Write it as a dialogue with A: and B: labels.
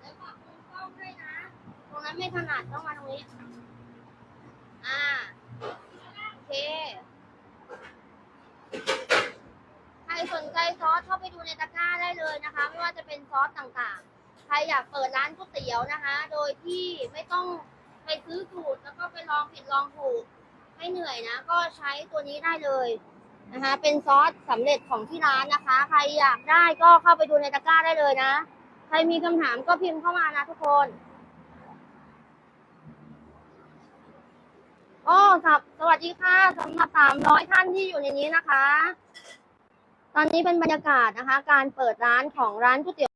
A: แล้วปรับมุมกล้องด้นะ ตรงนั้ไม่ถนัดต้องมาตรงนี้ อ่าเค ใครสนใจซอสเข้าไปดูในตะกร้าได้เลยนะคะ ไม่ว่าจะเป็นซอสต่างๆ ใครอยากเปิดร้านก๋วยเตี๋ยวนะคะ โดยที่ไม่ต้องไปซื้อสูตแล้วก็ไปลองผิดลองถูกไม่เหนื่อยนะ ก็ใช้ตัวนี้ได้เลย นะคะ เป็นซอสสำเร็จของที่ร้านนะคะ ใครอยากได้ก็เข้าไปดูในตะกร้าได้เลยนะ ใครมีคำถามก็พิมพ์เข้ามานะทุกคนโอ้สับสวัสดีค่ะสำหรับสามร้อยท่านที่อยู่ในนี้นะคะ ตอนนี้เป็นบรรยากาศนะคะ การเปิดร้านของร้านก๋วยเตี๋ยว